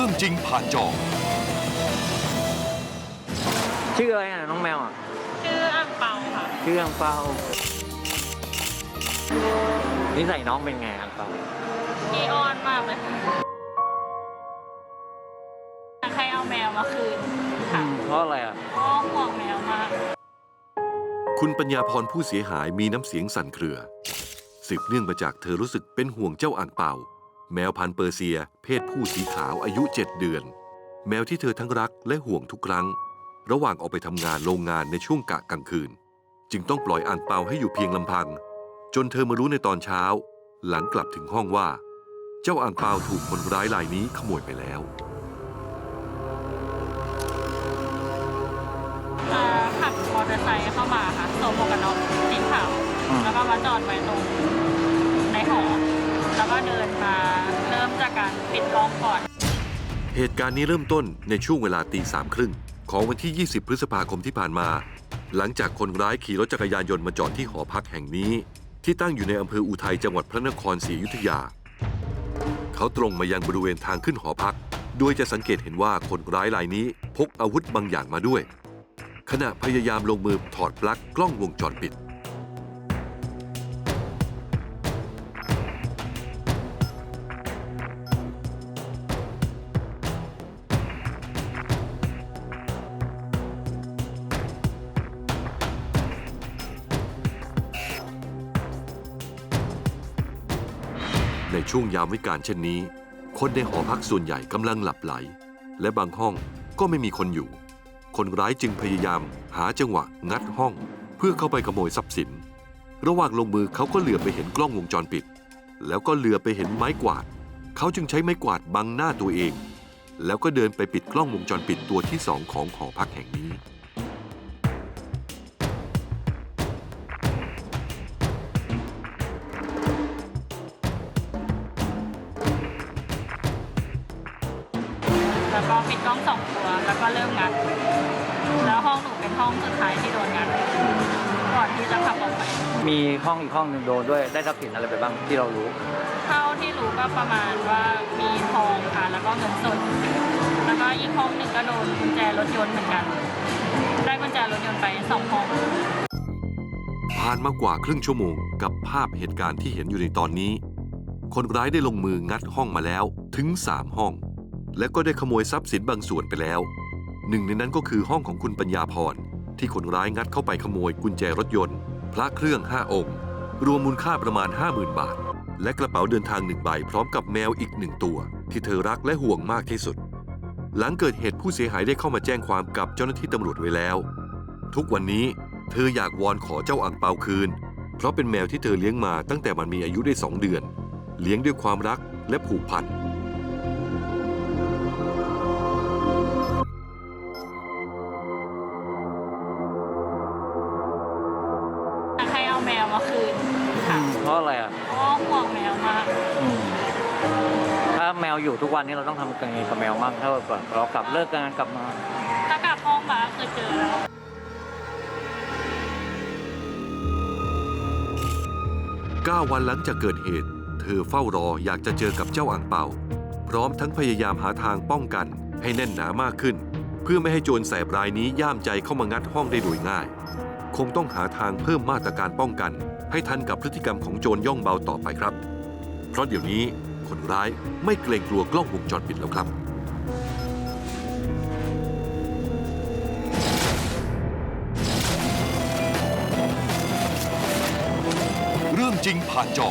รื่องจริงผ่านจอ ชื่ออะไรอะน้องแมวอะ ชื่ออ่างเปาค่ะ ชื่ออังเปานิสัยน้องเป็นไงอังเปาพี่อ้อนมากเลยค่ะอยากให้เอาแมวมาคืนค่ะเพราะอะไรอะ เพราะห่วงแมวมาก คุณปัญญาพรผู้เสียหายมีน้ำเสียงสั่นเครือ สืบเนื่องมาจากเธอรู้สึกเป็นห่วงเจ้าอ่างเป่า แมวพันธุ์เปอร์เซีย เพศผู้สีขาวอายุ 7 เดือน แมวที่เธอทั้งรักและห่วงทุกครั้ง ระหว่างออกไปทำงานโรงงานในช่วงกะกลางคืน จึงต้องปล่อยอ่างเปาให้อยู่เพียงลำพัง จนเธอมารู้ในตอนเช้า หลังกลับถึงห้องว่า เจ้าอ่างเปาถูกคนร้ายรายนี้ขโมยไปแล้วเอ่อขับมอเตอร์ไซค์เข้ามาค่ะสวมหมวกกันน็อกสีขาวอืมแล้วก็มาจอดไว้ตรงในหอ แล้วก็เดินมาเริ่มจากการปิดล้องก่อน เหตุการณ์นี้เริ่มต้นในช่วงเวลาตีสามครึ่งของวันที่ 20 พฤษภาคมที่ผ่านมา หลังจากคนร้ายขี่รถจักรยานยนต์มาจอดที่หอพักแห่งนี้ ที่ตั้งอยู่ในอำเภออุทัยจังหวัดพระนครศรีอยุธยา เขาตรงมายังบริเวณทางขึ้นหอพัก โดยจะสังเกตเห็นว่าคนร้ายรายนี้พกอาวุธบางอย่างมาด้วย ขณะพยายามลงมือถอดปลั๊กกล้องวงจรปิด ในช่วงยามวิกาลเช่นนี้ คนในหอพักส่วนใหญ่กำลังหลับไหล และบางห้องก็ไม่มีคนอยู่ คนร้ายจึงพยายามหาจังหวะงัดห้อง เพื่อเข้าไปขโมยทรัพย์สิน ระหว่างลงมือเขาก็เหลือไปเห็นกล้องวงจรปิด แล้วก็เหลือไปเห็นไม้กวาด เขาจึงใช้ไม้กวาดบังหน้าตัวเอง แล้วก็เดินไปปิดกล้องวงจรปิดตัวที่สองของหอพักแห่งนี้ แล้วก็ปิดกล้องสองตัว แล้วก็เริ่มงัด แล้วห้องหนูเป็นห้องสุดท้ายที่โดนงัดก่อนที่จะขับออกไป มีห้องอีกห้องหนึ่งโดนด้วยได้ทรัพย์สินอะไรไปบ้างที่เรารู้ เท่าที่รู้ก็ประมาณว่ามีทองค่ะแล้วก็เงินสด แล้วก็อีกห้องหนึ่งก็โดนกุญแจรถยนต์เหมือนกัน ได้กุญแจรถยนต์ไปสองห้องผ่านมากว่าครึ่งชั่วโมงกับภาพเหตุการณ์ที่เห็นอยู่ในตอนนี้ คนร้ายได้ลงมืองัดห้องมาแล้วถึง 3 ห้อง และก็ได้ขโมยทรัพย์สินบางส่วนไปแล้ว หนึ่งในนั้นก็คือห้องของคุณปัญญาพร ที่คนร้ายงัดเข้าไปขโมยกุญแจรถยนต์ พระเครื่อง 5 องค์ รวมมูลค่าประมาณ 50,000 บาท และกระเป๋าเดินทางหนึ่งใบพร้อมกับแมวอีกหนึ่งตัว ที่เธอรักและห่วงมากที่สุด หลังเกิดเหตุผู้เสียหายได้เข้ามาแจ้งความกับเจ้าหน้าที่ตำรวจไว้แล้ว ทุกวันนี้เธออยากวอนขอเจ้าอ่างเปาคืน เพราะเป็นแมวที่เธอเลี้ยงมาตั้งแต่มันมีอายุได้สองเดือน เลี้ยงด้วยความรักและผูกพัน คืนค่ะเพราะอะไรอะเพราะห่วงแมวมากอืมถ้าแมวอยู่ทุกวันนี้เราต้องทำยังไงกับแมวมั่งถ้าแบบเรากลับเลิกงานกลับมาถ้ากลับห้องมาคือเจอแล้ว9วันหลังจากเกิดเหตุ เธอเฝ้ารออยากจะเจอกับเจ้าอ่างเปาพร้อมทั้งพยายามหาทางป้องกันให้แน่นหนามากขึ้น เพื่อไม่ให้โจรแสบรายนี้ย่ามใจเข้ามางัดห้องได้โดยง่าย คงต้องหาทางเพิ่มมาตรการป้องกัน ให้ทันกับพฤติกรรมของโจรย่องเบาต่อไปครับ เพราะเดี๋ยวนี้คนร้ายไม่เกรงกลัวกล้องวงจรปิดแล้วครับ เรื่องจริงผ่านจอ